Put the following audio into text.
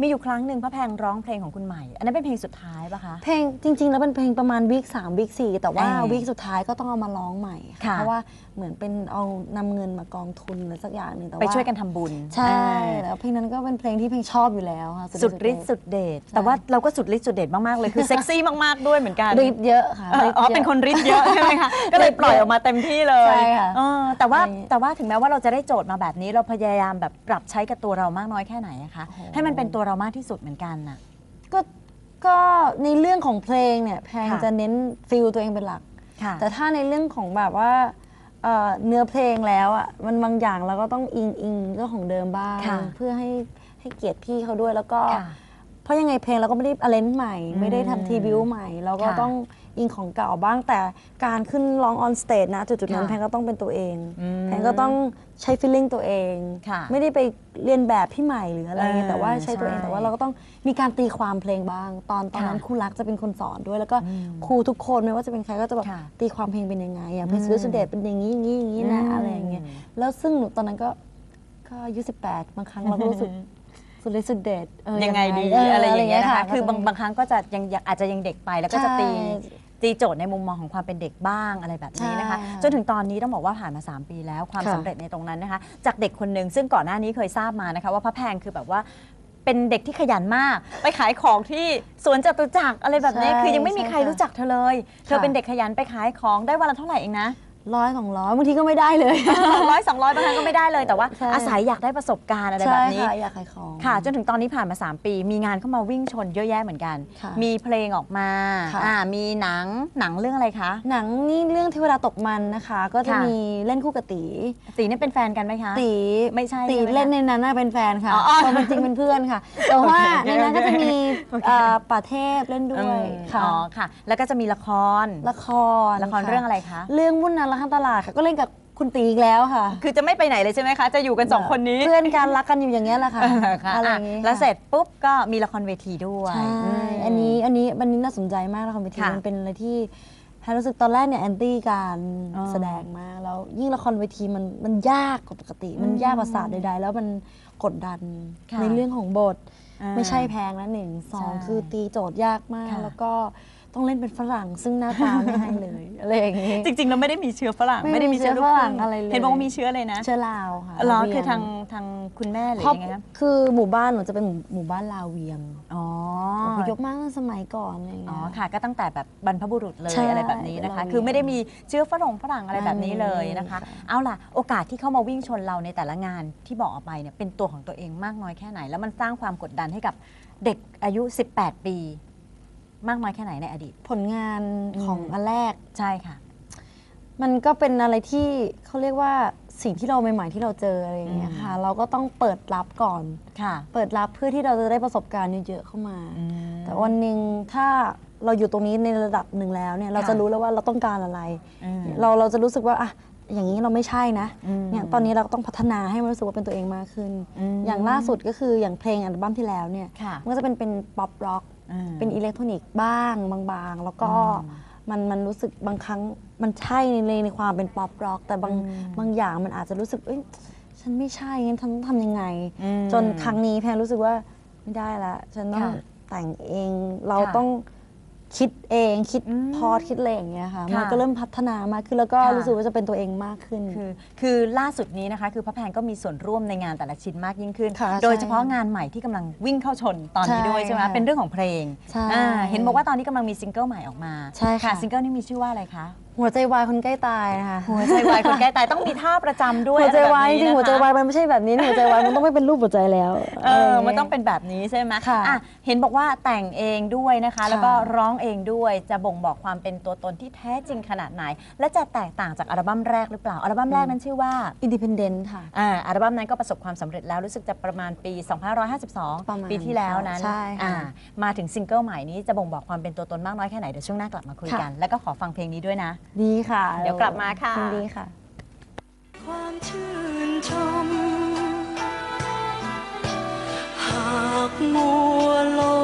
มีอยู่ครั้งหนึ่งพระแพงร้องเพลงของคุณใหม่ อันนั้นเป็นเพลงสุดท้ายปะคะ เพลงจริง ๆ แล้วเป็นเพลงประมาณวีคสามวีคสี่แต่ว่าเออวีคสุดท้ายก็ต้องเอามาร้องใหม่ค่ะเพราะว่าเหมือนเป็นเอานำเงินมากองทุนหรือสักอย่างหนึ่งแต่ไปว่าช่วยกันทำบุญใช่อ่าแล้วเพลงนั้นก็เป็นเพลงที่เพลงชอบอยู่แล้วค่ะสุดฤทธิ์สุดเดชแต่ว่าเราก็สุดฤทธิ์สุดเดชมากๆเลยคือเซ็กซี่มากๆด้วยเหมือนกัน ฤทธิ์เยอะค่ะเออฤทธิ์อ๋อ ยะ เป็นคนฤทธิ์เยอะใช่ไหมคะ ก็เลยปล่อยออกมาเต็มที่เลยใช่ค่ะเออแต่ว่าอะไรอย่างงี้แต่ว่าถึงแม้ว่าเราจะได้โจทย์มาแบบนี้เราพยายามแบบปรับใช้กับตัวเรามากน้อยแค่ไหนอะคะ โอ้โห ให้มันเป็นตัวเรามากที่สุดเหมือนกันน่ะ ก็ก็ในเรื่องของเพลงเนี่ยแพงค่ะ จะเน้นฟิลตัวเองเป็นหลัก ค่ะ แต่ถ้าในเรื่องของแบบว่าเอ่อเนื้อเพลงแล้วอะมันบางอย่างเราก็ต้องอิงอิงเรื่องของเดิมบ้าง ค่ะ เพื่อให้ให้เกียรติพี่เขาด้วยแล้วก็ค่ะเพ ราะยังไงเพลงเราก็ไม่ได้อเลนใหม่อืมไม่ได้ทำทีบิวใหม่ เราก็ค่ะต้องอิงของเก่าบ้างแต่การขึ้นร้องออนสเตจนะ จุดๆนั้นค่ะแพงก็ต้องเป็นตัวเองอืมแพงก็ต้องใช้ฟีลลิ่งตัวเองค่ะไม่ได้ไปเรียนแบบพี่ใหม่หรืออะไรเงี้ยเออแต่ว่าใช้ตัวเองใช่แต่ว่าเราก็ต้องมีการตีความเพลงบ้าง ตอนตอนนั้นค่ะครูรักจะเป็นคนสอนด้วย แล้วก็อืมครูทุกคนไม่ว่าจะเป็นใครก็จะแบบค่ะตีความเพลงเป็นยังไงอย่างเพลงอืมสุดสุดเดชเป็นอย่างนี้อย่างนี้อย่างนี้นะอืมอะไรอย่างเงี้ยแล้วซึ่งหนูตอนนั้นก็ก็อายุสิบแปดบางครั้งเราก็รู้สึก สุดฤทธิ์สุดเดชเออยังไงดีเอะไรอย่างเงี้ยนะคะก็คือบางจะมีบางครั้งก็จะยังยังอาจจะยังเด็กไปแล้วก็จะตีใช่ตีโจทย์ในมุมมองของความเป็นเด็กบ้างอะไรแบบนี้นะคะใช่ค่ะจนถึงตอนนี้ต้องบอกว่าผ่านมา 3 ปีแล้วความค่ะสำเร็จในตรงนั้นนะคะ จากเด็กคนหนึ่งซึ่งก่อนหน้านี้เคยทราบมานะคะ ว่าพระแพงคือแบบว่าเป็นเด็กที่ขยันมาก ไปขายของที่สวนจตุจักรอะไรแบบนี้ใช่คือยังไม่มีใช่ใครค่ะรู้จักเธอเลย เธอค่ะเป็นเด็กขยันไปขายของได้วันละเท่าไหร่เองนะ ร้อยสองร้อยบางทีก็ไม่ได้เลย ร้อยสองร้อยบางครั้งก็ไม่ได้เลยแต่ว่า ใช่ อาศัยอยากได้ประสบการณ์อะไรแบใช่บนี้ค่ะอยากขายของ ค่ะ จนถึงตอนนี้ผ่านมา 3 ปี มีงานเข้ามาวิ่งชนเยอะแยะเหมือนกัน ค่ะมีเพลงออกมาค่ะ อ่ามีหนังหนังเรื่องอะไรคะหนังนี่เรื่องเทวดาตกมันนะคะ ก็จะค่ะมีเล่นคู่กับตีตีเนี่ยเป็นแฟนกันไหมคะตีไม่ใช่ตีใช่ไหมคะ เล่นในนั้นน่ะเป็นแฟนค่ะอ๋ออ๋อความเป็นจริงเป็นเพื่อนค่ะ แต่ว่าโอเคในนั้นก็จะมีโอเค เอ่อป่าเทพเล่นด้อืวยมค่ะ อ๋อค่ะ แล้วก็จะมีละครละครละครค่เรื่องอะไรคะ เรื่องวุ่นนานละข้างตลาดค่ะ ก็เล่นกับคุณตีอีกแล้วค่ะ คือจะไม่ไปไหนเลยใช่ไหมคะ จะอยู่กันสองคนนี้เพื่อนกันรักกันอยู่อย่างเงี้ยแหละค่ะเออค่ะอะไรออะย่างงี้แล้วค่ะเสร็จปุ๊บก็มีละครเวทีด้วยใช่มอันนี้อันนี้อันนี้น่าสนใจมากละครเวทีค่ะมันเป็นอะไรที่แพรรู้สึกตอนแรกเนี่ยแอนตี้การอ๋อแสดงมากแล้วยิ่งละครเวทีมันมันยากกว่าปกติ มันยากกว่าศาสตร์ใดๆแล้วมันกดดันค่ะในเรื่องของบท อ่าไม่ใช่แพงนะหนึ่งสองใช่คือตีโจทย์ยากมาก ค่ะแล้วก็ ต้องเล่นเป็นฝรั่งซึ่งหน้าตาไม่ให้เลยอะไรอย่างนี้ จริงๆเราไม่ได้มีเชื้อฝรั่งไม่มีลูกคเชื้อฝรั่งอะไรเลยเห็นบอกว่ามีเชื้อเลยนะ เชื้อลาวค่ะเหรอลวเวียงคือทางทางคุณแม่หรือครอบยังไงคะคือหมู่บ้านหนูจะเป็นหมู่หมู่บ้านลาวเวียงอ๋ออพยพมากตั้งสมัยก่อนอะไรอย่างอ๋เงี้อยค่ะ ก็ตั้งแต่แบบบรรพบุรุษเลยใช่อะไรแบบนี้นะคะเราคือไม่ได้มีเชื้อฝรั่งฝรั่งอะไรแบบนี้เลยนะคะไม่มีค่ะเอาล่ะโอกาสที่เข้ามาวิ่งชนเราในแต่ละงานที่บอกออกไปเนี่ยเป็นตัวของตัวเองมากน้อยแค่ไหน แล้วมันสร้างความกดดันให้กับเด็กอายุ 18 ปี มากน้อยแค่ไหนในอดีต ผลงานของอืมอันแรก ใช่ค่ะ มันก็เป็นอะไรที่เขาเรียกว่าสิ่งที่เราใหม่ ๆ ที่เราเจออะไรอย่างเงี้ยค่ะ เราก็ต้องเปิดรับก่อนค่ะ เปิดรับเพื่อที่เราจะได้ประสบการณ์เยอะๆเข้ามาอืมแต่วันหนึ่งถ้าเราอยู่ตรงนี้ในระดับหนึ่งแล้วเนี่ยเราค่ะจะรู้แล้วว่าเราต้องการอะไรอืมเราเราจะรู้สึกว่าอะอย่างนี้เราไม่ใช่นะอืมเนี่ยตอนนี้เราก็ต้องพัฒนาให้มันรู้สึกว่าเป็นตัวเองมากขึ้นอืมอย่างล่าสุดก็คืออย่างเพลงอัลบั้มที่แล้วเนี่ยค่ะมันก็จะเป็นเป็นป๊อปร็อกอืม เป็นอิเล็กทรอนิกส์บ้างบางๆ แล้วก็อืมมันมันรู้สึกบางครั้งมันใช่ในในในความเป็นป๊อปร็อก แต่บางอืมบางอย่างมันอาจจะรู้สึกเอ้ยฉันไม่ใช่งั้นฉันต้องทำยังไงอืมจนครั้งนี้แพงรู้สึกว่าไม่ได้ละ ฉันต้องค่ะแต่งเองเราค่ะต้อง คิดเองคิดอืมพอดคิดอะไรอย่างเงี้ยค่ะค่ะ มันก็เริ่มพัฒนามากขึ้นแล้วก็ค่ะ รู้สึกว่าจะเป็นตัวเองมากขึ้น คือคือล่าสุดนี้นะคะ คือพระแพงก็มีส่วนร่วมในงานแต่ละชิ้นมากยิ่งขึ้น ค่ะโดยเฉพาะใช่งานใหม่ที่กำลังวิ่งเข้าชนตอนนี้ใช่ด้วยใช่ไหมค่ะเป็นเรื่องของเพลงใช่อ่าเห็นบอกว่าตอนนี้กำลังมีซิงเกิลใหม่ออกมาใช่ค่ะ ซิงเกิลนี้มีชื่อว่าอะไรคะ หัวใจวายคนใกล้ตายนะคะหัวใจวายคนใกล้ตายต้องมีท่าประจำด้วยหัวใจวายอะจไแบบนี้ริงๆหัวใจนะคะวายมันไม่ใช่แบบนี้นะหัวใจวายมันต้องไม่เป็นรูปหัวใจแล้วเออะไรย่ามันยต้องเป็นแบบนี้ใช่ไหมค่ะอะเห็นบอกว่าแต่งเองด้วยนะคะค่ะแล้วก็ร้องเองด้วยจะบ่งบอกความเป็นตัวตนที่แท้จริงขนาดไหน และจะแตกต่างจากอัลบั้มแรกหรือเปล่าอัลบั้มแรกนั้นชื่อว่าอินดิพเดนต์ค่ะอ่าอัลบั้มนั้นก็ประสบความสำเร็จแล้วรู้สึกจะประมาณปีประมาณ2552 ปีที่แล้วนั้นใช่ค่ะอ่ามาถึงซิงเกิลใหม่นี้จะบ่งบอกความเป็นตัวตนมากน้อยแค่ไหนเดี๋ยวช่วงหน้ากลับมาคุยกัน แล้วก็ขอฟังเพลงนี้ด้วยนะดีค่ะเดี๋ยวกลับมาค่ะ ยินดีค่ะ ความชื่นชม หากมั